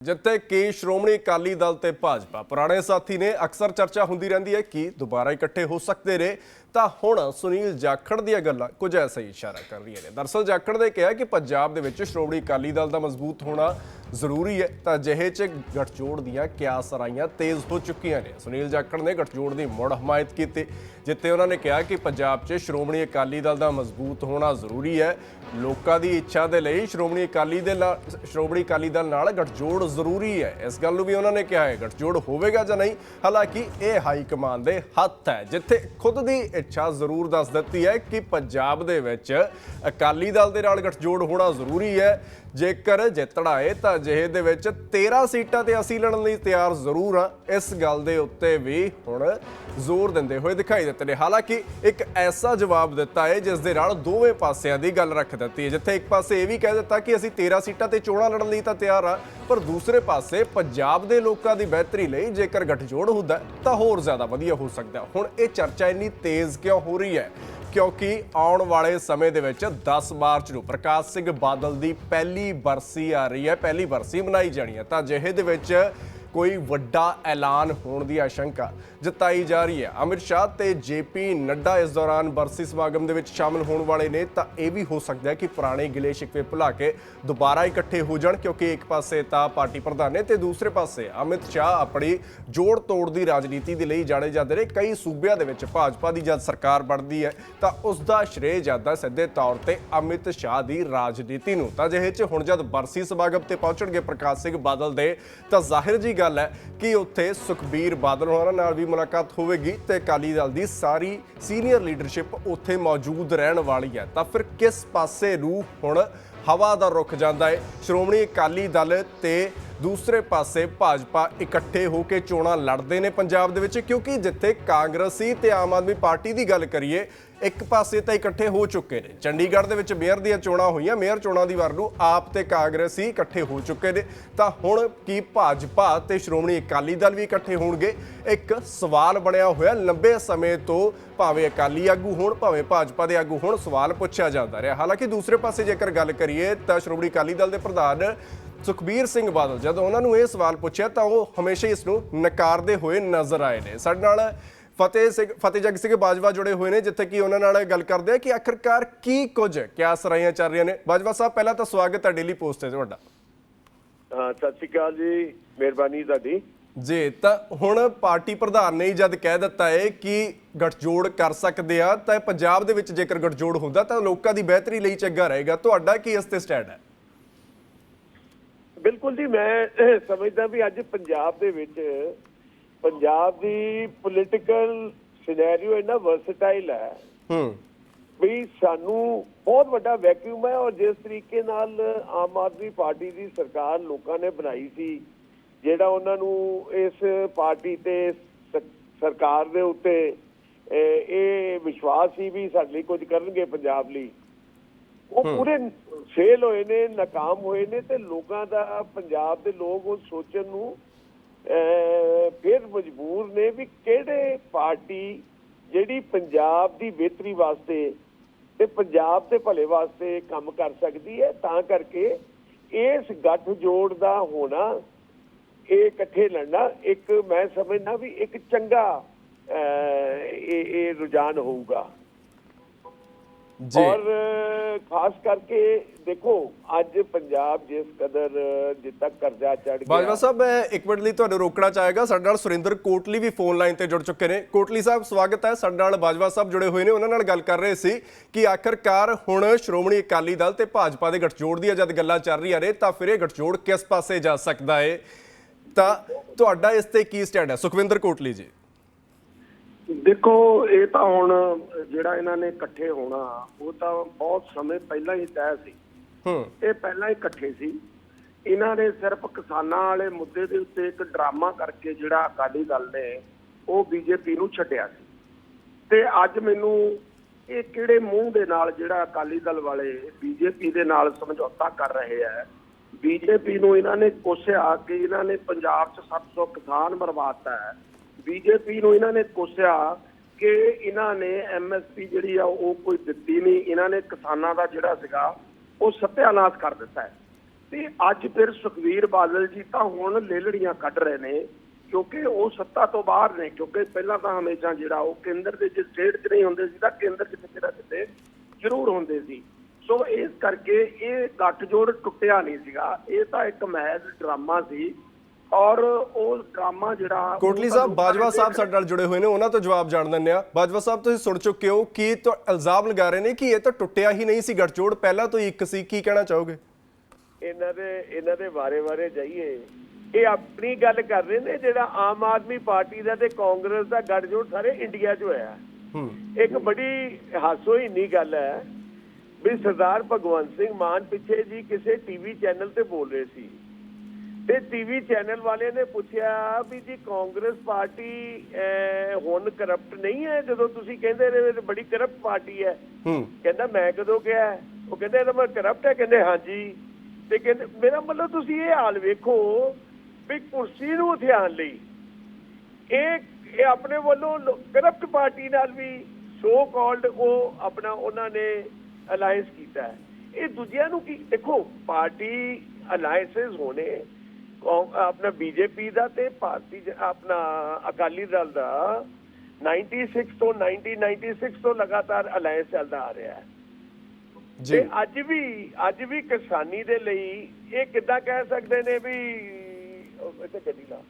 ਜਿੱਥੇ ਕਿ ਸ਼੍ਰੋਮਣੀ ਅਕਾਲੀ ਦਲ ਤੇ ਭਾਜਪਾ। ਪੁਰਾਣੇ ਸਾਥੀ ਨੇ ਅਕਸਰ ਚਰਚਾ ਹੁੰਦੀ ਰਹਿੰਦੀ ਹੈ ਕਿ ਦੁਬਾਰਾ ਇਕੱਠੇ ਹੋ ਸਕਦੇ ਨੇ। ਤਾਂ ਹੁਣ ਸੁਨੀਲ ਜਾਖੜ ਦੀਆਂ ਗੱਲਾਂ ਕੁਝ ਐਸਾ ਹੀ ਇਸ਼ਾਰਾ ਕਰ ਰਹੀਆਂ ਨੇ। ਦਰਸਲ ਜਾਖੜ ਨੇ ਕਿਹਾ ਕਿ ਪੰਜਾਬ ਦੇ ਵਿੱਚ ਸ਼੍ਰੋਮਣੀ ਅਕਾਲੀ ਦਲ ਦਾ ਮਜ਼ਬੂਤ ਹੋਣਾ ਜ਼ਰੂਰੀ ਹੈ, ਤਾਂ ਜਿਹੇ 'ਚ ਗਠਜੋੜ ਦੀਆਂ ਕਿਆਸਰਾਈਆਂ ਤੇਜ਼ ਹੋ ਚੁੱਕੀਆਂ ਨੇ। ਸੁਨੀਲ ਜਾਖੜ ਨੇ ਗਠਜੋੜ ਦੀ ਮੁੜ ਹਮਾਇਤ ਕੀਤੀ, ਜਿੱਥੇ ਉਹਨਾਂ ਨੇ ਕਿਹਾ ਕਿ ਪੰਜਾਬ 'ਚ ਸ਼੍ਰੋਮਣੀ ਅਕਾਲੀ ਦਲ ਦਾ ਮਜ਼ਬੂਤ ਹੋਣਾ ਜ਼ਰੂਰੀ ਹੈ। ਲੋਕਾਂ ਦੀ ਇੱਛਾ ਦੇ ਲਈ ਸ਼੍ਰੋਮਣੀ ਅਕਾਲੀ ਦੇ ਸ਼੍ਰੋਮਣੀ ਅਕਾਲੀ ਦਲ ਨਾਲ ਗਠਜੋੜ ਜ਼ਰੂਰੀ ਹੈ। ਇਸ ਗੱਲ ਨੂੰ ਵੀ ਉਹਨਾਂ ਨੇ ਕਿਹਾ ਹੈ, ਗਠਜੋੜ ਹੋਵੇਗਾ ਜਾਂ ਨਹੀਂ, ਹਾਲਾਂਕਿ ਇਹ ਹਾਈ ਕਮਾਂਡ ਦੇ ਹੱਥ ਹੈ, ਜਿੱਥੇ ਖੁਦ ਦੀ ਇੱਛਾ ਜ਼ਰੂਰ ਦੱਸ ਦਿੱਤੀ ਹੈ ਕਿ ਪੰਜਾਬ ਦੇ ਵਿੱਚ ਅਕਾਲੀ ਦਲ ਦੇ ਨਾਲ ਗਠਜੋੜ ਹੋਣਾ ਜ਼ਰੂਰੀ ਹੈ। ਜੇਕਰ ਜਿੱਤਣਾ ਹੈ ਤਾਂ ਜਿਹੇ ਦੇ ਵਿੱਚ 13 ਸੀਟਾਂ ਤੇ ਅਸੀਂ ਲੜਨ ਲਈ ਤਿਆਰ ਜ਼ਰੂਰ ਹਾਂ। ਇਸ ਗੱਲ ਦੇ ਉੱਤੇ ਵੀ ਹੁਣ ਜ਼ੋਰ ਦਿੰਦੇ ਹੋਏ ਦਿਖਾਈ ਦਿੱਤੇ ਨੇ। ਹਾਲਾਂਕਿ ਇੱਕ ਐਸਾ ਜਵਾਬ ਦਿੱਤਾ ਹੈ, ਜਿਸ ਦੇ ਨਾਲ ਦੋਵੇਂ ਪਾਸਿਆਂ ਦੀ ਗੱਲ ਰੱਖ ਦਿੱਤੀ ਹੈ। ਜਿੱਥੇ ਇੱਕ ਪਾਸੇ ਇਹ ਵੀ ਕਹਿ ਦਿੱਤਾ ਕਿ ਅਸੀਂ 13 ਸੀਟਾਂ ਤੇ ਚੋਣਾਂ ਲੜਨ ਲਈ ਤਾਂ ਤਿਆਰ ਹਾਂ, ਪਰ ਦੂਸਰੇ ਪਾਸੇ ਪੰਜਾਬ ਦੇ ਲੋਕਾਂ ਦੀ ਬਿਹਤਰੀ ਲਈ ਜੇਕਰ ਗੱਠਜੋੜ ਹੁੰਦਾ, ਤਾਂ ਹੋਰ ਜ਼ਿਆਦਾ ਵਧੀਆ ਹੋ ਸਕਦਾ ਹੁਣ ਇਹ ਚਰਚਾ ਇੰਨੀ ਤੇਜ਼ ਕਿਉਂ ਹੋ ਰਹੀ ਹੈ? ਕਿਉਂਕਿ ਆਉਣ ਵਾਲੇ ਸਮੇਂ ਦੇ ਵਿੱਚ 10 ਮਾਰਚ ਨੂੰ ਪ੍ਰਕਾਸ਼ ਸਿੰਘ ਬਾਦਲ ਦੀ ਪਹਿਲੀ ਬਰਸੀ ਆ ਰਹੀ ਹੈ? ਪਹਿਲੀ ਬਰਸੀ ਮਨਾਈ ਜਾਣੀ ਹੈ ਤਾਂ ਜਿਹੇ ਦੇ ਵਿੱਚ ਕੋਈ ਵੱਡਾ ਐਲਾਨ ਹੋਣ ਦੀ ਆਸ਼ੰਕਾ। ਜਤਾਈ ਜਾ ਰਹੀ ਹੈ। ਅਮਿਤ ਸ਼ਾਹ ਤੇ ਜੇਪੀ ਨੱਡਾ ਇਸ ਦੌਰਾਨ ਬਰਸੀ ਸਮਾਗਮ ਦੇ ਵਿੱਚ ਸ਼ਾਮਲ ਹੋਣ ਵਾਲੇ ਨੇ। ਤਾਂ ਇਹ ਵੀ ਹੋ ਸਕਦਾ ਹੈ ਕਿ ਪੁਰਾਣੇ ਗਿਲੇ ਸ਼ਿਕਵੇ ਭੁਲਾ ਕੇ ਦੁਬਾਰਾ ਇਕੱਠੇ ਹੋ ਜਾਣ, ਕਿਉਂਕਿ ਇੱਕ ਪਾਸੇ ਤਾਂ ਪਾਰਟੀ ਪ੍ਰਧਾਨ ਨੇ ਤੇ ਦੂਸਰੇ ਪਾਸੇ ਅਮਿਤ ਸ਼ਾਹ ਆਪਣੀ ਜੋੜ ਤੋੜ ਦੀ ਰਾਜਨੀਤੀ ਦੇ ਲਈ ਜਾਣੇ ਜਾਂਦੇ ਨੇ। ਕਈ ਸੂਬਿਆਂ ਦੇ ਵਿੱਚ ਭਾਜਪਾ ਦੀ ਜਦ ਸਰਕਾਰ ਬਣਦੀ ਹੈ, ਤਾਂ ਉਸ ਦਾ ਸ਼੍ਰੇਅ ਜਾਂਦਾ ਸਿੱਧੇ ਤੌਰ ਤੇ ਅਮਿਤ ਸ਼ਾਹ ਦੀ ਰਾਜਨੀਤੀ ਨੂੰ। ਤਾਂ ਜਿਹੇ ਚ ਹੁਣ ਜਦ ਬਰਸੀ ਸਮਾਗਮ ਤੇ ਪਹੁੰਚਣਗੇ ਪ੍ਰਕਾਸ਼ ਸਿੰਘ ਬਾਦਲ ਦੇ, ਤਾਂ ਜ਼ਾਹਿਰ ਜੀ ਗੱਲ ਹੈ ਕਿ ਉੱਥੇ ਸੁਖਬੀਰ ਬਾਦਲ ਹੋਰਾਂ ਨਾਲ ਵੀ ਮੁਲਾਕਾਤ ਹੋਵੇਗੀ ਤੇ ਅਕਾਲੀ ਦਲ ਦੀ ਸਾਰੀ ਸੀਨੀਅਰ ਲੀਡਰਸ਼ਿਪ ਉੱਥੇ ਮੌਜੂਦ ਰਹਿਣ ਵਾਲੀ ਹੈ। ਤਾਂ ਫਿਰ ਕਿਸ ਪਾਸੇ ਰੂਹ ਹੁਣ ਹਵਾ ਦਾ ਰੁਖ ਜਾਂਦਾ ਹੈ? ਸ਼੍ਰੋਮਣੀ ਅਕਾਲੀ ਦਲ ਤੇ ਦੂਸਰੇ ਪਾਸੇ ਭਾਜਪਾ ਇਕੱਠੇ ਹੋ ਕੇ ਚੋਣਾਂ ਲੜਦੇ ਨੇ ਪੰਜਾਬ ਦੇ ਵਿੱਚ, ਕਿਉਂਕਿ ਜਿੱਥੇ ਕਾਂਗਰਸੀ ਤੇ ਆਮ ਆਦਮੀ ਪਾਰਟੀ ਦੀ ਗੱਲ ਕਰੀਏ, ਇੱਕ ਪਾਸੇ ਤਾਂ ਇਕੱਠੇ ਹੋ ਚੁੱਕੇ ਨੇ। ਚੰਡੀਗੜ੍ਹ ਦੇ ਵਿੱਚ ਮੇਅਰ ਦੀਆਂ ਚੋਣਾਂ ਹੋਈਆਂ, ਮੇਅਰ ਚੋਣਾਂ ਦੀ ਵਾਰ ਨੂੰ ਆਪ ਤੇ ਕਾਂਗਰਸੀ ਇਕੱਠੇ ਹੋ ਚੁੱਕੇ ਨੇ। ਤਾਂ ਹੁਣ ਕੀ ਭਾਜਪਾ ਤੇ ਸ਼੍ਰੋਮਣੀ ਅਕਾਲੀ ਦਲ ਵੀ ਇਕੱਠੇ ਹੋਣਗੇ? ਇੱਕ ਸਵਾਲ ਬਣਿਆ ਹੋਇਆ, ਲੰਬੇ ਸਮੇਂ ਤੋਂ ਭਾਵੇਂ ਅਕਾਲੀ ਆਗੂ ਹੋਣ, ਭਾਵੇਂ ਭਾਜਪਾ ਦੇ ਆਗੂ ਹੋਣ, ਸਵਾਲ ਪੁੱਛਿਆ ਜਾਂਦਾ ਰਿਹਾ। ਹਾਲਾਂਕਿ ਦੂਸਰੇ ਪਾਸੇ ਜੇਕਰ ਗੱਲ ਕਰੀਏ, ਤਾਂ ਸ਼੍ਰੋਮਣੀ ਅਕਾਲੀ ਦਲ ਦੇ ਪ੍ਰਧਾਨ ਸੁਖਬੀਰ ਸਿੰਘ ਬਾਦਲ ਜਦੋਂ ਉਹਨਾਂ ਨੂੰ ਇਹ ਸਵਾਲ ਪੁੱਛਿਆ ਤਾਂ ਉਹ ਹਮੇਸ਼ਾ ਇਸ ਨੂੰ ਨਕਾਰਦੇ ਹੋਏ ਨਜ਼ਰ ਆਏ ਨੇ। ਸਾਡੇ ਨਾਲ ਫਤਿਹ ਸਿੰਘ ਫਤਿਹ ਜਗ ਸਿੰਘ ਬਾਜਵਾ ਜੁੜੇ ਹੋਏ ਨੇ ਜਿੱਥੇ ਕਿ ਉਹਨਾਂ ਨਾਲ ਗੱਲ ਕਰਦੇ ਆ ਕਿ ਆਖਰਕਾਰ ਕੀ ਕੁਝ ਕਿਆ ਸਰਾਈਆਂ ਚੱਲ ਰਹੀਆਂ ਨੇ। ਬਾਜਵਾ ਸਾਹਿਬ ਪਹਿਲਾਂ ਤਾਂ ਸਵਾਗਤ ਹੈ ਡੇਲੀ ਪੋਸਟ ਤੇ ਤੁਹਾਡਾ। ਸਤਿ ਸ਼੍ਰੀ ਅਕਾਲ ਜੀ ਮਿਹਰਬਾਨੀ ਤੁਹਾਡੀ। ਜੀ ਤਾਂ ਹੁਣ ਪਾਰਟੀ ਪ੍ਰਧਾਨ ਨੇ ਜਦ ਕਹਿ ਦਿੱਤਾ ਹੈ ਕਿ ਗੱਠਜੋੜ ਕਰ ਸਕਦੇ ਆ ਤਾਂ ਪੰਜਾਬ ਦੇ ਵਿੱਚ ਜੇਕਰ ਗੱਠਜੋੜ ਹੁੰਦਾ ਤਾਂ ਲੋਕਾਂ ਦੀ ਬਿਹਤਰੀ ਲਈ ਚੰਗਾ ਰਹੇਗਾ। ਤੁਹਾਡਾ ਕੀ ਇਸ ਤੇ ਸਟੈਂਡ ਹੈ? ਬਿਲਕੁਲ ਜੀ ਮੈਂ ਸਮਝਦਾ ਵੀ ਅੱਜ ਪੰਜਾਬ ਦੇ ਵਿੱਚ ਪੰਜਾਬ ਦੀ ਪੋਲਿਟੀਕਲ ਸਿਨੈਰੀਓ ਇੰਨਾ ਵਰਸਟਾਈਲ ਹੈ ਹੂੰ। ਵੀ ਸਾਨੂੰ ਬਹੁਤ ਵੱਡਾ ਵੈਕਿਊਮ ਹੈ ਔਰ ਜਿਸ ਤਰੀਕੇ ਨਾਲ ਆਮ ਆਦਮੀ ਪਾਰਟੀ ਦੀ ਸਰਕਾਰ ਲੋਕਾਂ ਨੇ ਬਣਾਈ ਸੀ ਜਿਹੜਾ ਉਹਨਾਂ ਨੂੰ ਇਸ ਪਾਰਟੀ ਤੇ ਸਰਕਾਰ ਦੇ ਉੱਤੇ ਇਹ ਵਿਸ਼ਵਾਸ ਸੀ ਵੀ ਸਾਡੇ ਲਈ ਕੁਝ ਕਰਨਗੇ ਪੰਜਾਬ ਲਈ। ਉਹ ਪੂਰੇ ਫੇਲ ਹੋਏ ਨੇ ਨਾਕਾਮ ਹੋਏ ਨੇ ਤੇ ਲੋਕਾਂ ਦਾ ਪੰਜਾਬ ਦੇ ਲੋਕ ਉਹ ਸੋਚਣ ਨੂੰ ਫਿਰ ਮਜਬੂਰ ਨੇ ਵੀ ਕਿਹੜੇ ਪਾਰਟੀ ਜਿਹੜੀ ਪੰਜਾਬ ਦੀ ਬਿਹਤਰੀ ਵਾਸਤੇ ਤੇ ਪੰਜਾਬ ਦੇ ਭਲੇ ਵਾਸਤੇ ਕੰਮ ਕਰ ਸਕਦੀ ਹੈ ਤਾਂ ਕਰਕੇ ਇਸ ਗੱਠ ਜੋੜ ਦਾ ਹੋਣਾ ਇਹ ਇਕੱਠੇ ਲੜਨਾ ਇੱਕ ਮੈਂ ਸਮਝਦਾ ਵੀ ਇੱਕ ਚੰਗਾ ਇਹ ਇਹ ਰੁਝਾਨ ਹੋਊਗਾ। ਔਰ ਖਾਸ ਕਰਕੇ ਦੇਖੋ ਅੱਜ ਪੰਜਾਬ ਜਿਸ ਕਦਰ ਤੱਕ ਕਰਜ਼ਾ ਚੜ ਬਾਜਵਾ ਗਿਆ ਸਾਹਿਬ ਮੈਂ ਇੱਕ ਮਿੰਟ ਲਈ ਤੁਹਾਨੂੰ ਰੋਕਣਾ ਚਾਹਾਂਗਾ। ਸਾਡੇ ਨਾਲ ਸੁਰਿੰਦਰ ਕੋਟਲੀ ਵੀ ਫੋਨ ਲਾਈਨ ਤੇ ਜੁੜ ਚੁੱਕੇ ਨੇ। ਕੋਟਲੀ ਸਾਹਿਬ ਸਵਾਗਤ ਹੈ। ਸਾਡੇ ਨਾਲ ਬਾਜਵਾ ਸਾਹਿਬ ਜੁੜੇ ਹੋਏ ਨੇ। ਉਹਨਾਂ ਨਾਲ ਗੱਲ ਕਰ ਰਹੇ ਸੀ ਕਿ ਆਖਰਕਾਰ ਹੁਣ ਸ਼੍ਰੋਮਣੀ ਅਕਾਲੀ ਦਲ ਤੇ ਭਾਜਪਾ ਦੇ ਗੱਠਜੋੜ ਦੀਆਂ ਜਦ ਗੱਲਾਂ ਚੱਲ ਰਹੀਆਂ ਨੇ ਤਾਂ ਫਿਰ ਇਹ ਗੱਠਜੋੜ ਕਿਸ ਪਾਸੇ ਜਾ ਸਕਦਾ ਹੈ ਤਾਂ ਤੁਹਾਡਾ ਇਸ ਤੇ ਕੀ ਸਟੈਂਡ ਹੈ? ਸੁਖਵਿੰਦਰ ਕੋਟਲੀ ਜੀ। ਦੇਖੋ ਇਹ ਤਾਂ ਹੁਣ ਜਿਹੜਾ ਇਹਨਾਂ ਨੇ ਇਕੱਠੇ ਹੋਣਾ ਉਹ ਤਾਂ ਬਹੁਤ ਸਮੇਂ ਪਹਿਲਾਂ ਹੀ ਤੈਅ ਸੀ। ਹੂੰ। ਇਹ ਪਹਿਲਾਂ ਹੀ ਇਕੱਠੇ ਸੀ। ਇਹਨਾਂ ਨੇ ਸਿਰਫ ਕਿਸਾਨਾਂ ਵਾਲੇ ਮੁੱਦੇ ਦੇ ਉੱਤੇ ਇੱਕ ਡਰਾਮਾ ਕਰਕੇ ਜਿਹੜਾ ਅਕਾਲੀ ਦਲ ਨੇ ਉਹ ਬੀਜੇਪੀ ਨੂੰ ਛੱਡਿਆ ਸੀ। ਤੇ ਅੱਜ ਮੈਨੂੰ ਇਹ ਕਿਹੜੇ ਮੂੰਹ ਦੇ ਨਾਲ ਜਿਹੜਾ ਅਕਾਲੀ ਦਲ ਵਾਲੇ ਬੀਜੇਪੀ ਦੇ ਨਾਲ ਸਮਝੌਤਾ ਕਰ ਰਹੇ ਆ ਬੀਜੇਪੀ ਨੂੰ ਇਹਨਾਂ ਨੇ ਕੋਸਿਆ ਕਿ ਇਹਨਾਂ ਨੇ ਪੰਜਾਬ 'ਚ 700 ਕਿਸਾਨ ਮਰਵਾਤਾ ਹੈ। ਬੀਜੇਪੀ ਨੂੰ ਇਹਨਾਂ ਨੇ ਕੋਸਿਆ ਕਿ ਇਹਨਾਂ ਨੇ ਐਮਐਸਪੀ ਜਿਹੜੀ ਆ, ਉਹ ਕੋਈ ਦਿੱਤੀ ਨਹੀਂ। ਇਹਨਾਂ ਨੇ ਕਿਸਾਨਾਂ ਦਾ ਜਿਹੜਾ ਸੀਗਾ, ਉਹ ਸੱਤਿਆਨਾਸ਼ ਕਰ ਦਿੱਤਾ ਹੈ। ਤੇ ਅੱਜ ਫਿਰ ਸੁਖਵੀਰ ਬਾਦਲ ਜੀ ਤਾਂ ਹੁਣ ਲੇਲੜੀਆਂ ਕੱਢ ਰਹੇ ਨੇ, ਕਿਉਂਕਿ ਉਹ ਸੱਤਾ ਤੋਂ ਬਾਹਰ ਨੇ, ਕਿਉਂਕਿ ਪਹਿਲਾਂ ਤਾਂ ਹਮੇਸ਼ਾ ਜਿਹੜਾ ਉਹ ਕੇਂਦਰ ਦੇ ਜੇ ਸਟੇਟ 'ਚ ਨਹੀਂ ਹੁੰਦੇ ਸੀ, ਤਾਂ ਕੇਂਦਰ 'ਚ ਕਿਤੇ ਨਾ ਕਿਤੇ ਜ਼ਰੂਰ ਹੁੰਦੇ ਸੀ। ਸੋ ਇਸ ਕਰਕੇ ਇਹ ਗੱਠਜੋੜ ਟੁੱਟਿਆ ਨਹੀਂ ਸੀਗਾ। ਇਹ ਤਾਂ ਇੱਕ ਮਹਿਜ਼ ਡਰਾਮਾ ਸੀ ਔਰ ਉਹ ਡਰਾਮਾ ਜਿਹੜਾ ਕੋਟਲੀ ਸਾਹਿਬ ਬਾਜਵਾ ਸਾਹਿਬ ਸਾਡੇ ਨਾਲ ਜੁੜੇ ਹੋਏ ਨੇ ਉਹਨਾਂ ਤੋਂ ਜਵਾਬ ਜਾਣ ਦਿੰਦੇ ਆ ਬਾਜਵਾ ਸਾਹਿਬ ਤੁਸੀਂ ਸੁਣ ਚੁੱਕੇ ਹੋ ਕਿ ਤਾਂ ਇਲਜ਼ਾਮ ਲਗਾ ਰਹੇ ਨੇ ਕਿ ਇਹ ਤਾਂ ਟੁੱਟਿਆ ਹੀ ਨਹੀਂ ਸੀ ਗੱਠਜੋੜ ਪਹਿਲਾਂ ਤੋਂ ਹੀ ਇੱਕ ਸੀ। ਕੀ ਕਹਿਣਾ ਚਾਹੋਗੇ? ਇਹਨਾਂ ਦੇ ਇਹਨਾਂ ਦੇ ਬਾਰੇ-ਬਾਰੇ ਜਾਈਏ। ਇਹ ਆਪਣੀ ਗੱਲ ਕਰ ਰਹੇ ਨੇ ਜਿਹੜਾ ਆਮ ਆਦਮੀ ਪਾਰਟੀ ਦਾ ਤੇ ਕਾਂਗਰਸ ਦਾ ਗੱਠਜੋੜ ਸਾਰੇ ਇੰਡੀਆ 'ਚ ਹੋਇਆ ਹੂੰ। ਇੱਕ ਬੜੀ ਹਾਸੋਹੀਣੀ ਗੱਲ ਹੈ ਵੀ ਸਰਦਾਰ ਭਗਵੰਤ ਸਿੰਘ ਮਾਨ ਪਿੱਛੇ ਜੀ ਕਿਸੇ ਟੀਵੀ ਚੈਨਲ ਤੇ ਬੋਲ ਰਹੇ ਸੀ। ਤੇ ਟੀਵੀ ਚੈਨਲ ਵਾਲਿਆਂ ਨੇ ਪੁੱਛਿਆ ਵੀ ਜੀ ਕਾਂਗਰਸ ਪਾਰਟੀ ਹੁਣ ਕਰਪਟ ਨਹੀਂ ਹੈ ਜਦੋਂ ਤੁਸੀਂ ਕਹਿੰਦੇ ਵੀ ਬੜੀ ਕਰਪਟ ਪਾਰਟੀ ਹੈ। ਹੂੰ। ਕਹਿੰਦਾ ਮੈਂ ਕਦੋਂ ਕਿਹਾ? ਉਹ ਕਹਿੰਦੇ ਇਹਦਾ ਮੈਂ ਕਰਪਟ ਹੈ। ਕਹਿੰਦੇ ਹਾਂਜੀ। ਤੇ ਕਹਿੰਦੇ ਮੇਰਾ ਮਤਲਬ ਤੁਸੀਂ ਇਹ ਹਾਲ ਵੇਖੋ ਵੀ ਕੁਰਸੀ ਨੂੰ ਧਿਆਨ ਲਈ ਇਹ ਇਹ ਆਪਣੇ ਵੱਲੋਂ ਕਰਪਟ ਪਾਰਟੀ ਨਾਲ ਵੀ ਸੋ ਕਾਲਡ ਉਹ ਆਪਣਾ ਉਹਨਾਂ ਨੇ ਅਲਾਈਅੰਸ ਕੀਤਾ ਹੈ। ਇਹ ਦੂਜਿਆਂ ਨੂੰ ਕੀ ਦੇਖੋ ਪਾਰਟੀ ਅਲਾਈਅੰਸਸ ਹੋਣੇ ਆਪਣਾ ਬੀਜੇਪੀ ਦਾ ਤੇ ਭਾਰਤੀ ਆਪਣਾ ਅਕਾਲੀ ਦਲ ਦਾ 96 ਤੋਂ 1996 ਤੋਂ ਲਗਾਤਾਰ ਅਲਾਈਅੰਸ ਚੱਲਦਾ ਆ ਰਿਹਾ ਹੈ। ਜੀ। ਤੇ ਅੱਜ ਵੀ ਅੱਜ ਵੀ ਕਿਸਾਨੀ ਦੇ ਲਈ ਇਹ ਕਿੱਦਾਂ ਕਹਿ ਸਕਦੇ ਨੇ ਵੀ ਇੱਥੇ ਗੱਡੀ ਲਾ।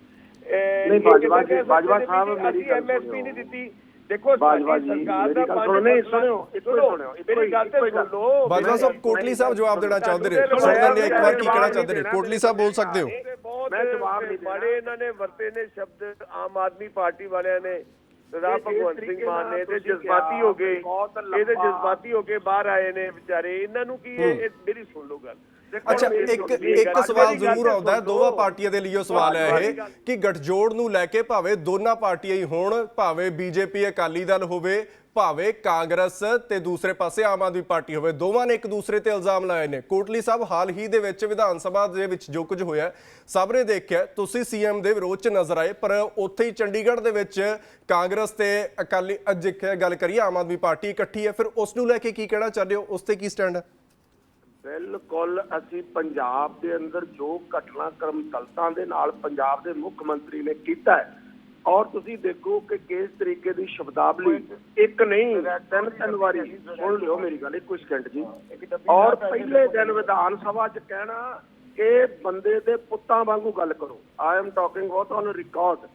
ਨਹੀਂ, ਬਾਜਵਾ ਜੀ- ਸਾਹਿਬ, ਮੇਰੀ ਸੁਣਿਓ। ਨਹੀਂ ਦਿੱਤੀ। ਦੇਖੋ ਸਾਡੀ ਸਰਕਾਰ ਦਾ ਪੰਜ ਸੁਣੋ, ਨਹੀਂ, ਸੁਣਿਓ, ਸੁਣਿਓ, ਮੇਰੀ ਗੱਲ ਤੇ ਸੁਣ ਬਾਜਵਾ ਸਾਹਿਬ ਕੋਟਲੀ ਸਾਹਿਬ ਜਵਾਬ ਦੇਣਾ ਚਾਹੁੰਦੇ ਨੇ। ਸੁਣ ਲੈਂਦੇ ਇੱਕ ਵਾਰ ਕੀ ਕਹਿਣਾ ਚਾਹੁੰਦੇ ਨੇ? ਕੋਟਲੀ ਸਾਹਿਬ ਬੋਲ ਸਕਦੇ ਹੋ? ਮੈਂ ਜਵਾਬ ਨਹੀਂ। ਬੜੇ ਇਹਨਾਂ ਨੇ ਵਰਤੇ ਨੇ ਸ਼ਬਦ ਆਮ ਆਦਮੀ ਪਾਰਟੀ ਵਾਲਿਆਂ ਨੇ। ਸਰਦਾਰ ਭਗਵੰਤ ਸਿੰਘ ਮਾਨ ਨੇ ਤੇ ਜਜ਼ਬਾਤੀ ਹੋ ਗਏ। ਇਹਦੇ ਜਜ਼ਬਾਤੀ ਹੋ ਕੇ ਬਾਹਰ ਆਏ ਨੇ ਵਿਚਾਰੇ। ਇਹਨਾਂ ਨੂੰ ਕੀ ਇਹ ਮੇਰੀ ਸੁਣ ਲਓ ਗੱਲ। ਅੱਛਾ ਇੱਕ। ਇੱਕ ਸਵਾਲ ਜ਼ਰੂਰ ਆਉਂਦਾ ਹੈ। ਦੋਵਾਂ ਪਾਰਟੀਆਂ ਦੇ ਲਈ ਉਹ ਸਵਾਲ ਹੈ ਇਹ ਕਿ ਗੱਠਜੋੜ ਨੂੰ ਲੈ ਕੇ ਭਾਵੇਂ ਦੋਨਾਂ ਪਾਰਟੀਆਂ ਹੀ ਹੋਣ ਭਾਵੇਂ ਬੀਜੇਪੀ ਅਕਾਲੀ ਦਲ ਹੋਵੇ ਭਾਵੇਂ ਕਾਂਗਰਸ ਤੇ ਦੂਸਰੇ ਪਾਸੇ ਆਮ ਆਦਮੀ ਪਾਰਟੀ ਹੋਵੇ ਦੋਵਾਂ ਨੇ ਇੱਕ ਦੂਸਰੇ ਤੇ ਇਲਜ਼ਾਮ ਲਾਏ ਨੇ ਕੋਟਲੀ ਸਾਹਿਬ ਹਾਲ ਹੀ ਦੇ ਵਿੱਚ ਵਿਧਾਨ ਸਭਾ ਦੇ ਵਿੱਚ ਜੋ ਕੁਝ ਹੋਇਆ ਸਭ ਨੇ ਦੇਖਿਆ ਤੁਸੀਂ ਸੀਐਮ ਦੇ ਵਿਰੋਧ ਚ ਨਜ਼ਰ ਆਏ ਪਰ ਉੱਥੇ ਹੀ ਚੰਡੀਗੜ੍ਹ ਦੇ ਵਿੱਚ ਕਾਂਗਰਸ ਤੇ ਅਕਾਲੀ ਅੱਜ ਗੱਲ ਕਰੀਏ ਆਮ ਆਦਮੀ ਪਾਰਟੀ ਇਕੱਠੀ ਹੈ ਫਿਰ ਉਸ ਨੂੰ ਲੈ ਕੇ ਕੀ ਕਹਿਣਾ ਚਾਹੁੰਦੇ ਹੋ ਉਸ ਤੇ ਕੀ ਸਟੈਂਡ ਹੈ ਬਿਲਕੁਲ ਅਸੀਂ ਪੰਜਾਬ ਦੇ ਅੰਦਰ ਜੋ ਘਟਨਾਕ੍ਰਮ ਦਲਤਾਂ ਦੇ ਨਾਲ ਪੰਜਾਬ ਦੇ ਮੁੱਖ ਮੰਤਰੀ ਨੇ ਕੀਤਾ ਹੈ, ਔਰ ਤੁਸੀਂ ਦੇਖੋ ਕਿ ਕਿਸ ਤਰੀਕੇ ਦੀ ਸ਼ਬਦਾਵਲੀ, ਇੱਕ ਨਹੀਂ, ਤਿੰਨ ਤਿੰਨ ਵਾਰੀ, ਸੁਣ ਲਿਓ ਮੇਰੀ ਗੱਲ, ਇੱਕੋ ਸਕਿੰਟ ਜੀ। ਔਰ ਪਹਿਲੇ ਦਿਨ ਵਿਧਾਨ ਸਭਾ 'ਚ ਕਹਿਣਾ ਕਿ ਬੰਦੇ ਦੇ ਪੁੱਤਾਂ ਵਾਂਗੂ ਗੱਲ ਕਰੋ। ਆਈ ਐਮ ਟਾਕਿੰਗ ਬਹੁਤ ਔਨ ਰਿਕਾਰਡ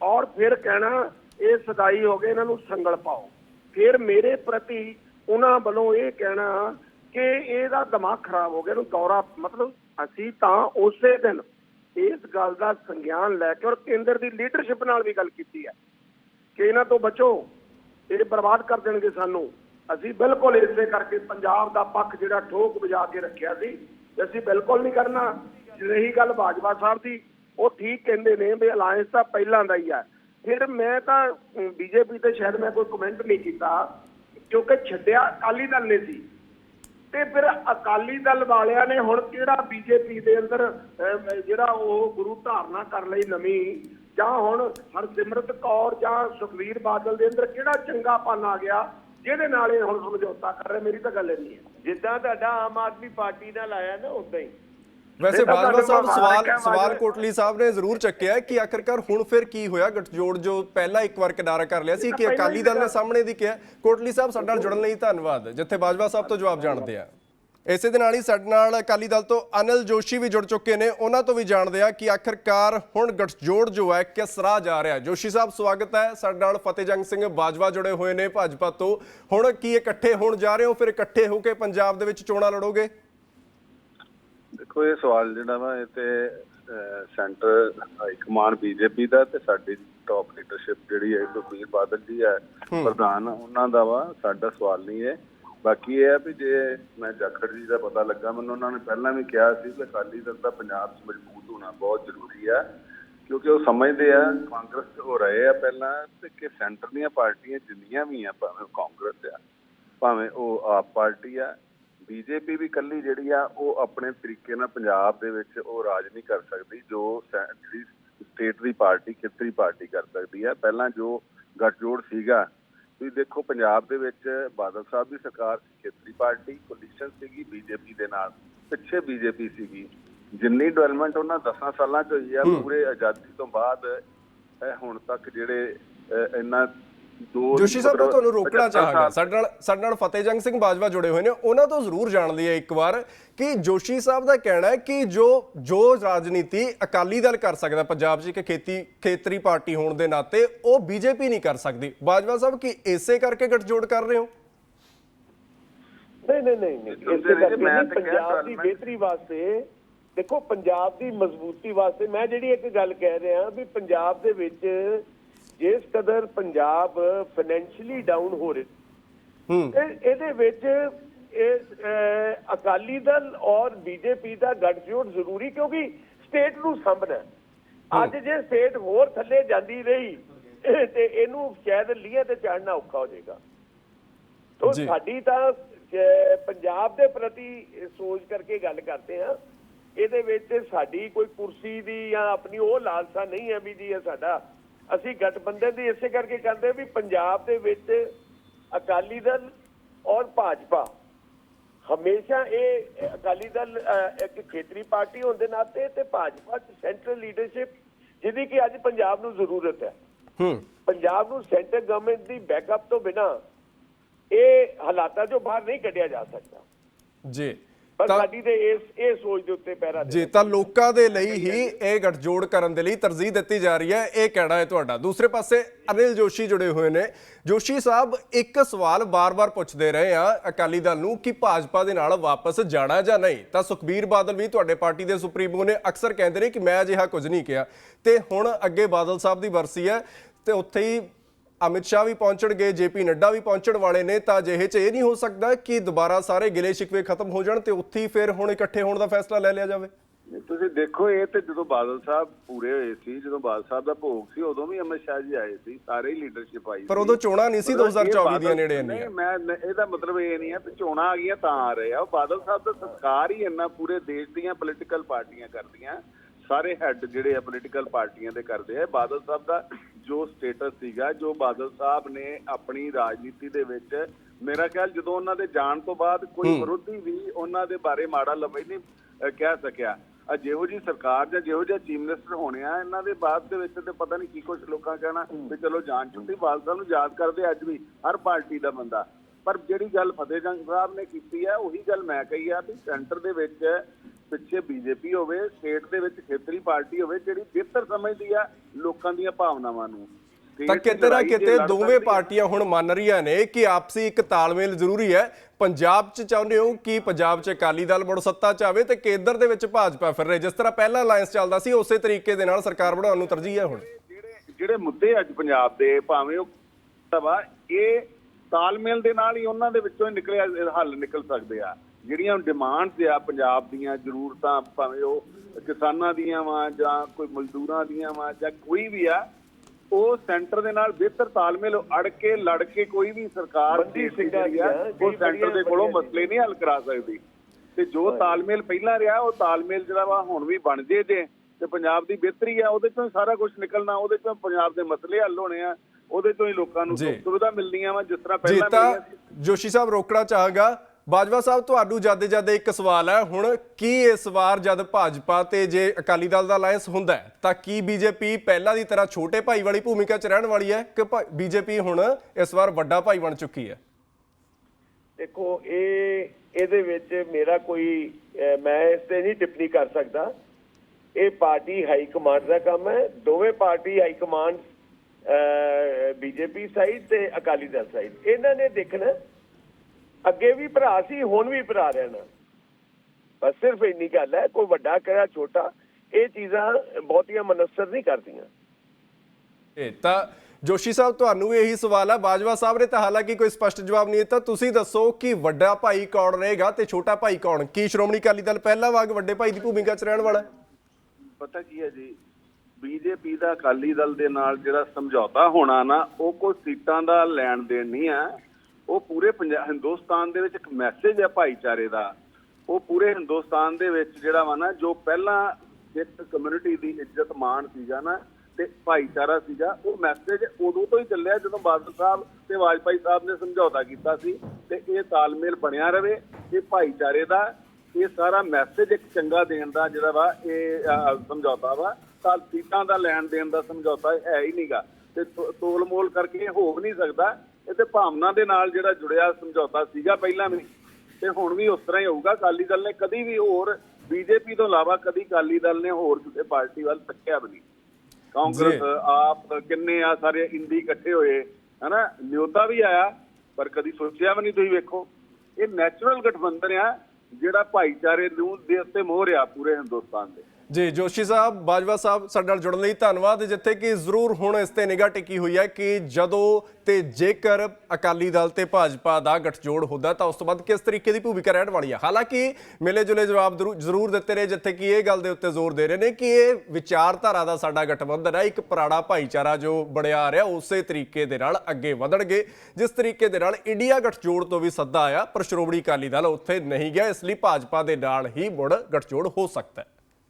ਔਰ ਫਿਰ ਕਹਿਣਾ, ਇਹ ਸਦਾਈ ਹੋ ਗਏ, ਇਹਨਾਂ ਨੂੰ ਸੰਗਲ ਪਾਓ। ਫਿਰ ਮੇਰੇ ਪ੍ਰਤੀ ਉਹਨਾਂ ਵੱਲੋਂ ਇਹ ਕਹਿਣਾ ਕਿ ਇਹਦਾ ਦਿਮਾਗ ਖਰਾਬ ਹੋ ਗਿਆ, ਇਹਨੂੰ ਦੌਰਾ ਮਤਲਬ ਅਸੀਂ ਤਾਂ ਉਸੇ ਦਿਨ ਇਸ ਗੱਲ ਦਾ ਸੰਗਿਆਨ ਲੈ ਕੇ ਔਰ ਕੇਂਦਰ ਦੀ ਲੀਡਰਸ਼ਿਪ ਨਾਲ ਵੀ ਗੱਲ ਕੀਤੀ ਹੈ ਕਿ ਇਹਨਾਂ ਤੋਂ ਬਚੋ, ਇਹ ਬਰਬਾਦ ਕਰ ਦੇਣਗੇ ਸਾਨੂੰ। ਅਸੀਂ ਬਿਲਕੁਲ ਇਸੇ ਕਰਕੇ ਪੰਜਾਬ ਦਾ ਪੱਖ ਜਿਹੜਾ ਠੋਕ ਵਜਾ ਕੇ ਰੱਖਿਆ ਸੀ ਅਸੀਂ ਬਿਲਕੁਲ ਨਹੀਂ ਕਰਨਾ। ਰਹੀ ਗੱਲ ਬਾਜਵਾ ਸਾਹਿਬ ਦੀ, ਉਹ ਠੀਕ ਕਹਿੰਦੇ ਨੇ ਵੀ ਅਲਾਇੰਸ ਤਾਂ ਪਹਿਲਾਂ ਦਾ ਹੀ ਆ। ਫਿਰ ਮੈਂ ਤਾਂ ਬੀਜੇਪੀ ਤੇ ਸ਼ਾਇਦ ਮੈਂ ਕੋਈ ਕਮੈਂਟ ਨਹੀਂ ਕੀਤਾ, ਕਿਉਂਕਿ ਛੱਡਿਆ ਅਕਾਲੀ ਦਲ ਨੇ ਸੀ। ਤੇ ਫਿਰ ਅਕਾਲੀ ਦਲ ਵਾਲਿਆਂ ਨੇ ਹੁਣ ਕਿਹੜਾ ਬੀਜੇਪੀ ਦੇ ਅੰਦਰ ਜਿਹੜਾ ਉਹ ਗੁਰੂ ਧਾਰਨਾ ਕਰ ਲਈ ਨਵੀਂ, ਜਾਂ ਹੁਣ ਹਰਸਿਮਰਤ ਕੌਰ ਜਾਂ ਸੁਖਵੀਰ ਬਾਦਲ ਦੇ ਅੰਦਰ ਕਿਹੜਾ ਚੰਗਾ ਪਨ ਆ ਗਿਆ, ਜਿਹਦੇ ਨਾਲ ਇਹ ਹੁਣ ਸਮਝੌਤਾ ਕਰ ਰਹੇ, ਮੇਰੀ ਤਾਂ ਗੱਲ ਨਹੀਂ ਹੈ। ਜਿੱਦਾਂ ਤੁਹਾਡਾ ਆਮ ਆਦਮੀ ਪਾਰਟੀ ਨਾਲ ਆਇਆ ਨਾ ਉਦਾਂ ਹੀ। ਵੈਸੇ ਬਾਜਵਾ ਸਾਹਿਬ ਸਵਾਲ ਸਵਾਲ ਕੋਟਲੀ ਸਾਹਿਬ ਨੇ ਜ਼ਰੂਰ ਚੱਕਿਆ ਕਿ ਆਖਰਕਾਰ ਹੁਣ ਫਿਰ ਕੀ ਹੋਇਆ? ਗੱਠਜੋੜ ਜੋ ਪਹਿਲਾਂ ਇੱਕ ਵਾਰ ਕਿਨਾਰਾ ਕਰ ਲਿਆ ਸੀ ਕਿ ਅਕਾਲੀ ਦਲ ਨੇ ਸਾਹਮਣੇ ਦੀ ਕਿਹਾ। ਕੋਟਲੀ ਸਾਹਿਬ ਸਾਡੇ ਨਾਲ ਜੁੜਨ ਲਈ ਧੰਨਵਾਦ। ਜਿੱਥੇ ਬਾਜਵਾ ਸਾਹਿਬ ਤੋਂ ਜਵਾਬ ਜਾਣਦੇ ਆ। ਇਸੇ ਦੇ ਨਾਲ ਹੀ ਸਾਡੇ ਨਾਲ ਅਕਾਲੀ ਦਲ ਤੋਂ ਅਨਿਲ ਜੋਸ਼ੀ ਵੀ ਜੁੜ ਚੁੱਕੇ ਨੇ। ਉਹਨਾਂ ਤੋਂ ਵੀ ਜਾਣਦੇ ਆ ਕਿ ਆਖਰਕਾਰ ਹੁਣ ਗੱਠਜੋੜ ਜੋ ਹੈ ਕਿਸ ਰਾਹ ਜਾ ਰਿਹਾ ਜੋਸ਼ੀ ਸਾਹਿਬ ਸਵਾਗਤ ਹੈ। ਸਾਡੇ ਨਾਲ ਫਤਿਹਜੰਗ ਸਿੰਘ ਬਾਜਵਾ ਜੁੜੇ ਹੋਏ ਨੇ ਭਾਜਪਾ ਤੋਂ। ਹੁਣ ਕੀ ਇਕੱਠੇ ਹੋਣ ਜਾ ਰਹੇ ਹੋ? ਫਿਰ ਇਕੱਠੇ ਹੋ ਕੇ ਪੰਜਾਬ ਦੇ ਵਿੱਚ ਚੋਣਾਂ ਲੜੋਗੇ? ਦੇਖੋ ਇਹ ਸਵਾਲ ਜਿਹੜਾ ਵਾ ਇਹ ਤੇ ਸੈਂਟਰ ਹਾਈ ਕਮਾਂਡ ਬੀਜੇਪੀ ਦਾ ਤੇ ਸਾਡੀ ਟੌਪ ਲੀਡਰਸ਼ਿਪ ਜਿਹੜੀ ਹੈ ਸੁਖਬੀਰ ਬਾਦਲ ਜੀ ਹੈ ਪ੍ਰਧਾਨ ਉਹਨਾਂ ਦਾ ਵਾ ਸਾਡਾ ਸਵਾਲ ਨਹੀਂ ਹੈ ਬਾਕੀ ਇਹ ਹੈ ਵੀ ਜੇ ਮੈਂ ਜਾਖੜ ਜੀ ਦਾ ਪਤਾ ਲੱਗਾ ਮੈਨੂੰ ਉਹਨਾਂ ਨੇ ਪਹਿਲਾਂ ਵੀ ਕਿਹਾ ਸੀ ਕਿ ਅਕਾਲੀ ਦਲ ਦਾ ਪੰਜਾਬ 'ਚ ਮਜ਼ਬੂਤ ਹੋਣਾ ਬਹੁਤ ਜ਼ਰੂਰੀ ਹੈ ਕਿਉਂਕਿ ਉਹ ਸਮਝਦੇ ਆ ਕਾਂਗਰਸ ਹੋ ਰਹੇ ਆ ਪਹਿਲਾਂ ਤੇ ਕਿ ਸੈਂਟਰ ਦੀਆਂ ਪਾਰਟੀਆਂ ਜਿੰਨੀਆਂ ਵੀ ਆ ਭਾਵੇਂ ਕਾਂਗਰਸ ਆ ਭਾਵੇਂ ਉਹ ਆਪ ਪਾਰਟੀ ਆ ਬੀਜੇਪੀ ਵੀ ਕੱਲੀ ਜਿਹੜੀ ਆ ਉਹ ਆਪਣੇ ਤਰੀਕੇ ਨਾਲ ਪੰਜਾਬ ਦੇ ਵਿੱਚ ਉਹ ਰਾਜ ਨਹੀਂ ਕਰ ਸਕਦੀ ਜੋ ਜਿਹੜੀ ਸਟੇਟ ਦੀ ਪਾਰਟੀ ਖੇਤਰੀ ਪਾਰਟੀ ਕਰ ਸਕਦੀ ਆ। ਪਹਿਲਾਂ ਜੋ ਗੱਠਜੋੜ ਸੀਗਾ ਤੁਸੀਂ ਦੇਖੋ ਪੰਜਾਬ ਦੇ ਵਿੱਚ ਬਾਦਲ ਸਾਹਿਬ ਦੀ ਸਰਕਾਰ ਸੀ ਖੇਤਰੀ ਪਾਰਟੀ ਕੋਲੀਸ਼ਨ ਸੀਗੀ ਬੀਜੇਪੀ ਦੇ ਨਾਲ ਪਿੱਛੇ ਬੀਜੇਪੀ ਸੀਗੀ। ਜਿੰਨੀ ਡਿਵੈਲਪਮੈਂਟ ਉਹਨਾਂ 10 ਸਾਲਾਂ ਚ ਹੋਈ ਆ ਪੂਰੇ ਆਜ਼ਾਦੀ ਤੋਂ ਬਾਅਦ ਹੁਣ ਤੱਕ ਜਿਹੜੇ ਅਹ, ਇੰਨਾ ਦੋ ਜੋਸ਼ੀ ਸਾਹਿਬ ਮੈਂ ਤੁਹਾਨੂੰ ਰੋਕਣਾ 75 ਚਾਹਾਂਗਾ। ਸਾਡੇ ਨਾਲ ਸਾਡੇ ਨਾਲ ਫਤਿਹਜੰਗ ਸਿੰਘ ਬਾਜਵਾ ਜੁੜੇ ਹੋਏ ਨੇ। ਉਹਨਾਂ ਤੋਂ ਜ਼ਰੂਰ ਜਾਣ ਲਈਏ ਇੱਕ ਵਾਰ ਕਿ ਜੋਸ਼ੀ ਸਾਹਿਬ ਦਾ ਕਹਿਣਾ ਹੈ ਕਿ ਜੋ ਜੋ ਰਾਜਨੀਤੀ ਅਕਾਲੀ ਦਲ ਕਰ ਸਕਦਾ ਪੰਜਾਬ 'ਚ ਇੱਕ ਖੇਤੀ ਖੇਤਰੀ ਪਾਰਟੀ ਹੋਣ ਦੇ ਨਾਤੇ ਉਹ ਬੀਜੇਪੀ ਨਹੀਂ ਕਰ ਸਕਦੀ। ਬਾਜਵਾ ਸਾਹਿਬ ਕੀ ਇਸੇ ਕਰਕੇ ਗੱਠਜੋੜ ਕਰ ਰਹੇ ਹੋ? ਨਹੀਂ ਨਹੀਂ ਨਹੀਂ ਇਸੇ ਕਰਕੇ ਮੈਂ ਨਹੀਂ, ਤਾਂ ਕਿਹਾ ਪੰਜਾਬ ਦੀ ਬਿਹਤਰੀ ਵਾਸਤੇ ਦੇਖੋ ਪੰਜਾਬ ਦੀ ਮਜ਼ਬੂਤੀ ਵਾਸਤੇ ਮੈਂ ਜਿਹੜੀ ਇੱਕ ਗੱਲ ਕਹਿ ਰਿਹਾ ਵੀ ਪੰਜਾਬ ਦੇ ਵਿੱਚ ਜਿਸ ਕਦਰ ਪੰਜਾਬ ਫਾਈਨੈਂਸ਼ੀਅਲੀ ਡਾਊਨ ਹੋ ਰਿਹਾ ਇਹਦੇ ਵਿੱਚ ਇਹ ਅਕਾਲੀ ਦਲ ਔਰ ਬੀਜੇਪੀ ਦਾ ਗੱਠਜੋੜ ਜ਼ਰੂਰੀ ਕਿਉਂਕਿ ਸਟੇਟ ਨੂੰ ਸਾਂਭਣਾ। ਅੱਜ ਜੇ ਸਟੇਟ ਹੋਰ ਥੱਲੇ ਜਾਂਦੀ ਰਹੀ ਤੇ ਇਹਨੂੰ ਸ਼ਾਇਦ ਲੀਹਾਂ ਤੇ ਚੜਨਾ ਔਖਾ ਹੋ ਜਾਏਗਾ ਤੋ। ਸਾਡੀ ਤਾਂ ਪੰਜਾਬ ਦੇ ਪ੍ਰਤੀ ਸੋਚ ਕਰਕੇ ਗੱਲ ਕਰਦੇ ਆ ਇਹਦੇ ਵਿੱਚ ਸਾਡੀ ਕੋਈ ਕੁਰਸੀ ਦੀ ਜਾਂ ਆਪਣੀ ਉਹ ਲਾਲਸਾ ਨਹੀਂ ਹੈ ਵੀ ਜੀ ਇਹ ਸਾਡਾ ਅਸੀਂ ਗਠਬੰਧਨ ਦੀ ਇਸੇ ਕਰਕੇ ਕਰਦੇ ਵੀ ਪੰਜਾਬ ਦੇ ਵਿੱਚ ਅਕਾਲੀ ਦਲ ਔਰ ਭਾਜਪਾ ਹਮੇਸ਼ਾ ਇਹ ਅਕਾਲੀ ਦਲ ਇੱਕ ਖੇਤਰੀ ਪਾਰਟੀ ਹੋਣ ਦੇ ਨਾਤੇ ਤੇ ਭਾਜਪਾ ਚ ਸੈਂਟਰਲ ਲੀਡਰਸ਼ਿਪ ਜਿਹਦੀ ਕਿ ਅੱਜ ਪੰਜਾਬ ਨੂੰ ਜ਼ਰੂਰਤ ਹੈ। ਹੂੰ। ਪੰਜਾਬ ਨੂੰ ਸੈਂਟਰ ਗਵਰਨਮੈਂਟ ਦੀ ਬੈਕਅਪ ਤੋਂ ਬਿਨਾ ਇਹ ਹਾਲਾਤਾਂ ਚੋਂ ਬਾਹਰ ਨਹੀਂ ਕੱਢਿਆ ਜਾ ਸਕਦਾ। ਜੀ। ਪਰ ਸਾਡੀ ਤੇ ਇਸ ਇਹ ਸੋਚ ਦੇ ਉੱਤੇ ਪਹਿਰਾ ਜੀ ਤਾਂ ਲੋਕਾਂ ਦੇ ਲਈ ਹੀ ਇਹ ਗੱਠਜੋੜ ਕਰਨ ਦੇ ਲਈ ਤਰਜੀਹ ਦਿੱਤੀ ਜਾ ਰਹੀ ਹੈ। ਇਹ ਕਹਿਣਾ ਹੈ ਤੁਹਾਡਾ। ਦੂਸਰੇ ਪਾਸੇ ਅਨਿਲ ਜੋਸ਼ੀ ਜੁੜੇ ਹੋਏ ਨੇ। ਜੋਸ਼ੀ ਸਾਹਿਬ ਇੱਕ ਸਵਾਲ ਬਾਰ-ਬਾਰ ਪੁੱਛਦੇ ਰਹੇ ਆ ਅਕਾਲੀ ਦਲ ਨੂੰ ਕਿ ਭਾਜਪਾ ਦੇ ਨਾਲ ਵਾਪਸ ਜਾਣਾ ਜਾਂ ਨਹੀਂ। ਤਾਂ ਸੁਖਬੀਰ ਬਾਦਲ ਵੀ ਤੁਹਾਡੇ ਪਾਰਟੀ ਦੇ ਸੁਪਰੀਮੋ ਨੇ ਅਕਸਰ ਕਹਿੰਦੇ ਨੇ ਕਿ ਮੈਂ ਅਜਿਹਾ ਕੁਝ ਨਹੀਂ ਕਿਹਾ। ਤੇ ਹੁਣ ਅੱਗੇ ਬਾਦਲ ਸਾਹਿਬ ਦੀ ਵਰਸੀ ਹੈ ਤੇ ਉੱਥੇ ਹੀ ਅਮਿਤ ਸ਼ਾਹ ਵੀ ਪਹੁੰਚਣਗੇ ਜੇਪੀ ਨੱਡਾ ਵੀ ਪਹੁੰਚਣ ਵਾਲੇ ਨੇ ਤਾਂ ਅਜਿਹੇ ਚ ਇਹ ਨਹੀਂ ਹੋ ਸਕਦਾ ਕਿ ਦੁਬਾਰਾ ਸਾਰੇ ਗਿਲੇ ਸ਼ਿਕਵੇ ਖਤਮ ਹੋ ਜਾਣ ਤੇ ਉੱਥੇ ਹੀ ਫਿਰ ਹੁਣ ਇਕੱਠੇ ਹੋਣ ਦਾ ਫੈਸਲਾ ਲੈ ਲਿਆ ਜਾਵੇ। ਤੁਸੀਂ ਦੇਖੋ ਇਹ ਤੇ ਜਦੋਂ ਬਾਦਲ ਸਾਹਿਬ ਪੂਰੇ ਹੋਏ ਸੀ ਜਦੋਂ ਬਾਦਲ ਸਾਹਿਬ ਦਾ ਭੋਗ ਸੀ ਉਦੋਂ ਵੀ ਅਮਿਤ ਸ਼ਾਹ ਜੀ ਆਏ ਸੀ ਸਾਰੇ ਹੀ ਲੀਡਰਸ਼ਿਪ ਆਈ ਪਰ। ਉਦੋਂ ਚੋਣਾਂ ਨਹੀਂ ਸੀ ਮਤਲਬ ਇਹ 2024 ਦੀਆਂ ਨੇੜੇ ਨਹੀਂ ਮੈਂ ਇਹਦਾ ਮਤਲਬ ਇਹ ਨਹੀਂ ਹੈ ਕਿ ਚੋਣਾਂ ਆ ਗਈਆਂ ਤਾਂ ਆ ਰਹੇ ਆ। ਉਹ ਬਾਦਲ ਸਾਹਿਬ ਦਾ ਸਤਿਕਾਰ ਹੀ ਇੰਨਾ ਪੂਰੇ ਦੇਸ਼ ਦੀਆਂ ਪੋਲੀਟੀਕਲ ਪਾਰਟੀਆਂ ਕਰਦੀਆਂ। ਸਾਰੇ ਹੈੱਡ ਜਿਹੜੇ ਆ ਪੋਲੀਟੀਕਲ ਪਾਰਟੀਆਂ ਦੇ ਕਰਦੇ ਆ। ਬਾਦਲ ਸਾਹਿਬ ਦਾ ਜੋ ਸਟੇਟਸ ਸੀਗਾ ਜੋ ਬਾਦਲ ਸਾਹਿਬ ਨੇ ਆਪਣੀ ਰਾਜਨੀਤੀ ਦੇ ਵਿੱਚ ਮੇਰਾ ਖਿਆਲ ਜਦੋਂ ਉਹਨਾਂ ਦੇ ਜਾਣ ਤੋਂ ਬਾਅਦ ਕੋਈ ਵਿਰੋਧੀ ਵੀ ਉਹਨਾਂ ਦੇ ਬਾਰੇ ਮਾੜਾ ਲਫ਼ਜ਼ ਨਹੀਂ ਕਹਿ ਸਕਿਆ। ਜਿਹੋ ਜੀ ਸਰਕਾਰ ਜਾਂ ਜਿਹੋ ਜਿਹਾ ਚੀਫ ਮਿਨਿਸਟਰ ਹੋਣੇ ਆ ਇਹਨਾਂ ਦੇ ਬਾਅਦ ਦੇ ਵਿੱਚ ਤੇ ਪਤਾ ਨਹੀਂ ਕੀ ਕੁਝ ਲੋਕਾਂ ਕਹਿਣਾ ਵੀ ਚਲੋ ਜਾਨ ਛੁੱਟੀ ਬਾਦਲ ਸਾਹਿਬ ਨੂੰ ਯਾਦ ਕਰਦੇ ਅੱਜ ਵੀ ਹਰ ਪਾਰਟੀ ਦਾ ਬੰਦਾ। ਪਰ ਜਿਹੜੀ ਗੱਲ ਫਤਿਹ ਜੰਗ ਸਾਹਿਬ ਨੇ ਕੀਤੀ ਹੈ ਉਹੀ ਗੱਲ ਮੈਂ ਕਹੀ ਆ ਵੀ ਸੈਂਟਰ ਦੇ ਵਿੱਚ ਪਿੱਛੇ ਬੀਜੇਪੀ ਹੋਵੇ ਸਟੇਟ ਦੇ ਵਿੱਚ ਖੇਤਰੀ ਪਾਰਟੀ ਹੋਵੇ ਜਿਹੜੀ ਬਿਹਤਰ ਸਮਝਦੀ ਆ ਲੋਕਾਂ ਦੀਆਂ ਭਾਵਨਾਵਾਂ ਨੂੰ। ਤੇ ਕਿਤੇ ਨਾ ਕਿਤੇ ਦੋਵੇਂ ਪਾਰਟੀਆਂ ਹੁਣ ਮੰਨ ਰਹੀਆਂ ਨੇ ਕਿ ਆਪਸੀ ਇੱਕ ਤਾਲਮੇਲ ਜ਼ਰੂਰੀ ਹੈ। ਪੰਜਾਬ 'ਚ ਚਾਹੁੰਦੇ ਹੋ ਕਿ ਪੰਜਾਬ 'ਚ ਅਕਾਲੀ ਦਲ ਮੁੜ ਸੱਤਾ 'ਚ ਆਵੇ ਤੇ ਕੇਂਦਰ ਦੇ ਵਿੱਚ ਭਾਜਪਾ ਫਿਰ ਰਹੇ। ਜਿਸ ਤਰ੍ਹਾਂ ਪਹਿਲਾਂ ਅਲਾਈਅੰਸ ਚੱਲਦਾ ਸੀ ਉਸੇ ਤਰੀਕੇ ਦੇ ਨਾਲ ਸਰਕਾਰ ਬਣਾਉਣ ਨੂੰ ਤਰਜੀਹ ਹੈ ਹੁਣ। ਜਿਹੜੇ ਜਿਹੜੇ ਮੁੱਦੇ ਅੱਜ ਪੰਜਾਬ ਦੇ ਭਾਵੇਂ ਉਹ ਵਾ ਇਹ ਤਾਲਮੇਲ ਦੇ ਨਾਲ ਹੀ ਉਹਨਾਂ ਦੇ ਵਿੱਚੋਂ ਹੀ ਨਿਕਲਿਆ ਹੱਲ ਨਿਕਲ ਸਕਦੇ ਆ। ਜਿਹੜੀਆਂ ਡਿਮਾਂਡਸ ਆ ਪੰਜਾਬ ਦੀਆਂ ਜ਼ਰੂਰਤਾਂ ਭਾਵੇਂ ਉਹ ਕਿਸਾਨਾਂ ਦੀਆਂ ਵਾ ਜਾਂ ਕੋਈ ਮਜ਼ਦੂਰਾਂ ਦੀਆਂ ਵਾ ਜਾਂ ਕੋਈ ਵੀ ਆ ਉਹ ਸੈਂਟਰ ਦੇ ਨਾਲ ਬਿਹਤਰ ਤਾਲਮੇਲ ਅੜ ਕੇ ਲੜ ਕੇ ਕੋਈ ਵੀ ਸਰਕਾਰ ਦੀ ਜਿਹੜੀ ਆ ਉਹ ਸੈਂਟਰ ਦੇ ਕੋਲੋਂ ਮਸਲੇ ਨਹੀਂ ਹੱਲ ਕਰਾ ਸਕਦੀ। ਤੇ ਜੋ ਤਾਲਮੇਲ ਪਹਿਲਾਂ ਰਿਹਾ ਉਹ ਤਾਲਮੇਲ ਜਿਹੜਾ ਵਾ ਹੁਣ ਵੀ ਬਣ ਜੇ ਜੇ। ਤੇ ਪੰਜਾਬ ਦੀ ਬਿਹਤਰੀ ਆ ਉਹਦੇ ਚੋਂ ਸਾਰਾ ਕੁਝ ਨਿਕਲਣਾ ਉਹਦੇ ਚੋਂ ਪੰਜਾਬ ਦੇ ਮਸਲੇ ਹੱਲ ਹੋਣੇ ਆ ਉਹਦੇ ਚੋਂ ਹੀ ਲੋਕਾਂ ਨੂੰ ਸੁਵਿਧਾ ਮਿਲਣੀਆਂ ਵਾ ਜਿਸ ਤਰ੍ਹਾਂ ਪਹਿਲਾਂ ਤਾਂ ਮਿਲੀਆਂ ਸੀ। ਜੋਸ਼ੀ ਸਾਹਿਬ ਰੋਕਣਾ ਚਾਹਾਂਗਾ ਬਾਜਵਾ ਸਾਹਿਬ ਤੁਹਾਨੂੰ ਜਦ ਜਦ ਇੱਕ ਸਵਾਲ ਹੈ। ਹੁਣ ਕੀ ਇਸ ਵਾਰ ਜਦ ਭਾਜਪਾ ਤੇ ਜੇ ਅਕਾਲੀ ਦਲ ਦਾ ਅਲਾਈਅੰਸ ਹੁੰਦਾ ਹੈ, ਤਾਂ ਕੀ ਬੀਜੇਪੀ ਪਹਿਲਾਂ ਦੀ ਤਰ੍ਹਾਂ ਛੋਟੇ ਭਾਈ ਵਾਲੀ ਭੂਮਿਕਾ 'ਚ ਰਹਿਣ ਵਾਲੀ ਹੈ ਕਿ ਬੀਜੇਪੀ ਹੁਣ ਇਸ ਵਾਰ ਵੱਡਾ ਭਾਈ ਬਣ ਚੁੱਕੀ ਹੈ? ਦੇਖੋ ਇਹ ਇਹਦੇ ਵਿੱਚ ਮੇਰਾ ਕੋਈ ਮੈਂ ਇਸ ਤੇ ਨਹੀਂ ਟਿੱਪਣੀ ਕਰ ਸਕਦਾ। ਇਹ ਪਾਰਟੀ ਹਾਈ ਕਮਾਂਡ ਦਾ ਕੰਮ ਹੈ। ਦੋਵੇਂ party high command BJP side ਤੇ ਅਕਾਲੀ ਦਲ ਸਾਈਡ ਇਹਨਾਂ ਨੇ ਦੇਖਣਾ ਅੱਗੇ ਵੀ ਭਰਾ ਸੀ ਹੁਣ ਵੀ ਭਰਾ ਰਹਿਣਾ। ਬਸ ਸਿਰਫ ਇੰਨੀ ਗੱਲ ਹੈ ਕੋਈ ਵੱਡਾ ਕਿਹੜਾ ਛੋਟਾ ਇਹ ਚੀਜ਼ਾਂ ਬਹੁਤੀਆਂ ਮਨਸਰ ਨਹੀਂ ਕਰਦੀਆਂ। ਇਹ ਤਾਂ ਜੋਸ਼ੀ ਸਾਹਿਬ ਤੁਹਾਨੂੰ ਇਹੀ ਸਵਾਲ ਹੈ ਬਾਜਵਾ ਸਾਹਿਬ ਨੇ ਤਾਂ ਹਾਲਾਂਕਿ ਕੋਈ ਸਪਸ਼ਟ ਜਵਾਬ ਨਹੀਂ ਦਿੱਤਾ। ਤੁਸੀਂ ਦੱਸੋ ਕਿ ਵੱਡਾ ਭਾਈ ਕੌਣ ਰਹੇਗਾ ਤੇ ਛੋਟਾ ਭਾਈ ਕੌਣ? ਕੀ ਸ਼੍ਰੋਮਣੀ ਅਕਾਲੀ ਦਲ ਪਹਿਲਾਂ ਵਾਂਗ ਵੱਡੇ ਭਾਈ ਦੀ ਭੂਮਿਕਾ 'ਚ ਰਹਿਣ ਵਾਲਾ? ਪਤਾ ਕੀ ਹੈ ਜੀ ਬੀਜੇਪੀ ਦਾ ਅਕਾਲੀ ਦਲ ਦੇ ਨਾਲ ਜਿਹੜਾ ਸਮਝੌਤਾ ਹੋਣਾ ਨਾ ਉਹ ਕੋਈ ਸੀਟਾਂ ਦਾ ਲੈਣ ਦੇਣ ਨਹੀਂ ਹੈ। ਉਹ ਪੂਰੇ ਪੰਜਾਬ ਹਿੰਦੁਸਤਾਨ ਦੇ ਵਿੱਚ ਇੱਕ ਮੈਸੇਜ ਹੈ ਭਾਈਚਾਰੇ ਦਾ। ਉਹ ਪੂਰੇ ਹਿੰਦੁਸਤਾਨ ਦੇ ਵਿੱਚ ਜਿਹੜਾ ਵਾ ਨਾ, ਜੋ ਪਹਿਲਾਂ ਇੱਕ ਕਮਿਊਨਿਟੀ ਦੀ ਇੱਜ਼ਤ ਮਾਣ ਸੀਗਾ ਨਾ ਤੇ ਭਾਈਚਾਰਾ ਸੀਗਾ, ਉਹ ਮੈਸੇਜ ਉਦੋਂ ਤੋਂ ਹੀ ਚੱਲਿਆ ਜਦੋਂ ਬਾਦਲ ਸਾਹਿਬ ਤੇ ਵਾਜਪਾਈ ਸਾਹਿਬ ਨੇ ਸਮਝੌਤਾ ਕੀਤਾ ਸੀ ਤੇ ਇਹ ਤਾਲਮੇਲ ਬਣਿਆ ਰਵੇ, ਇਹ ਭਾਈਚਾਰੇ ਦਾ, ਇਹ ਸਾਰਾ ਮੈਸੇਜ ਇੱਕ ਚੰਗਾ ਦੇਣ ਦਾ ਜਿਹੜਾ ਵਾ, ਇਹ ਸਮਝੌਤਾ ਵਾ। ਤਾਂ ਸੀਟਾਂ ਦਾ ਲੈਣ ਦੇਣ ਦਾ ਸਮਝੌਤਾ ਹੈ ਹੀ ਨਹੀਂਗਾ ਤੇ ਤੋ- ਤੋਲ ਮੋਲ ਕਰਕੇ ਹੋ ਵੀ ਨਹੀਂ ਸਕਦਾ। ਇਹ ਤੇ ਭਾਵਨਾ ਦੇ ਨਾਲ ਜਿਹੜਾ ਜੁੜਿਆ ਸਮਝੌਤਾ ਸੀਗਾ ਪਹਿਲਾਂ ਵੀ ਤੇ ਹੁਣ ਵੀ ਉਸ ਤਰ੍ਹਾਂ ਹੀ ਹੋਊਗਾ। ਅਕਾਲੀ ਦਲ ਨੇ ਕਦੀ ਵੀ ਹੋਰ ਬੀਜੇਪੀ ਤੋਂ ਇਲਾਵਾ ਕਦੀ ਅਕਾਲੀ ਦਲ ਨੇ ਹੋਰ ਕਿਸੇ ਪਾਰਟੀ ਵੱਲ ਤੱਕਿਆ ਵੀ ਨਹੀਂ। ਕਾਂਗਰਸ। ਆਪ ਕਿੰਨੇ ਆ ਸਾਰੇ ਇੰਡੀ ਇਕੱਠੇ ਹੋਏ ਹਨਾ? ਨਿਉਤਾ ਵੀ ਆਇਆ ਪਰ ਕਦੀ ਸੋਚਿਆ ਵੀ ਨਹੀਂ ਤੁਸੀਂ ਵੇਖੋ। ਇਹ ਨੈਚੁਰਲ ਗਠਬੰਧਨ ਆ ਜਿਹੜਾ ਭਾਈਚਾਰੇ ਨੂੰ ਦੇ ਉੱਤੇ ਮੋਹਰ ਆ ਪੂਰੇ ਹਿੰਦੁਸਤਾਨ ਦੇ। ਜੀ, ਜੋਸ਼ੀ ਸਾਹਿਬ, ਬਾਜਵਾ ਸਾਹਿਬ, ਸਾਡੇ ਨਾਲ ਜੁੜਨ ਲਈ ਧੰਨਵਾਦ। ਜਿੱਥੇ ਕਿ ਜ਼ਰੂਰ ਹੁਣ ਇਸ ਤੇ ਨਿਗਾਹ ਟਿਕੀ ਹੋਈ ਹੈ ਕਿ ਜਦੋਂ ਤੇ ਜੇਕਰ ਅਕਾਲੀ ਦਲ ਤੇ ਭਾਜਪਾ ਦਾ ਗਠਜੋੜ ਹੁੰਦਾ, ਤਾਂ ਉਸ ਤੋਂ ਬਾਅਦ ਕਿਸ ਤਰੀਕੇ ਦੀ ਭੂਮਿਕਾ ਰਹਿਣ ਵਾਲੀ ਹੈ ਹਾਲਾਂਕਿ ਮਿਲੇ ਜੁਲੇ ਜਵਾਬ ਜ਼ਰੂ- ਜ਼ਰੂਰ ਦਿੱਤੇ ਨੇ ਜਿੱਥੇ ਕਿ ਇਹ ਗੱਲ ਦੇ ਉੱਤੇ ਜ਼ੋਰ ਦੇ ਰਹੇ ਨੇ ਕਿ ਇਹ ਵਿਚਾਰਧਾਰਾ ਦਾ ਸਾਡਾ ਗਠਬੰਧਨ ਹੈ। ਇੱਕ ਪੁਰਾਣਾ ਭਾਈਚਾਰਾ ਜੋ ਬਣਿਆ ਆ ਰਿਹਾ, ਉਸੇ ਤਰੀਕੇ ਦੇ ਨਾਲ ਅੱਗੇ ਵਧਣਗੇ। ਜਿਸ ਤਰੀਕੇ ਦੇ ਨਾਲ ਇੰਡੀਆ ਗਠਜੋੜ ਤੋਂ ਵੀ ਸੱਦਾ ਆਇਆ, ਪਰ ਸ਼੍ਰੋਮਣੀ ਅਕਾਲੀ ਦਲ ਉੱਥੇ ਨਹੀਂ ਗਿਆ, ਇਸ ਲਈ ਭਾਜਪਾ ਦੇ ਨਾਲ ਹੀ ਮੁੜ ਗਠਜੋੜ ਹੋ ਸਕਦਾ ਹੈ।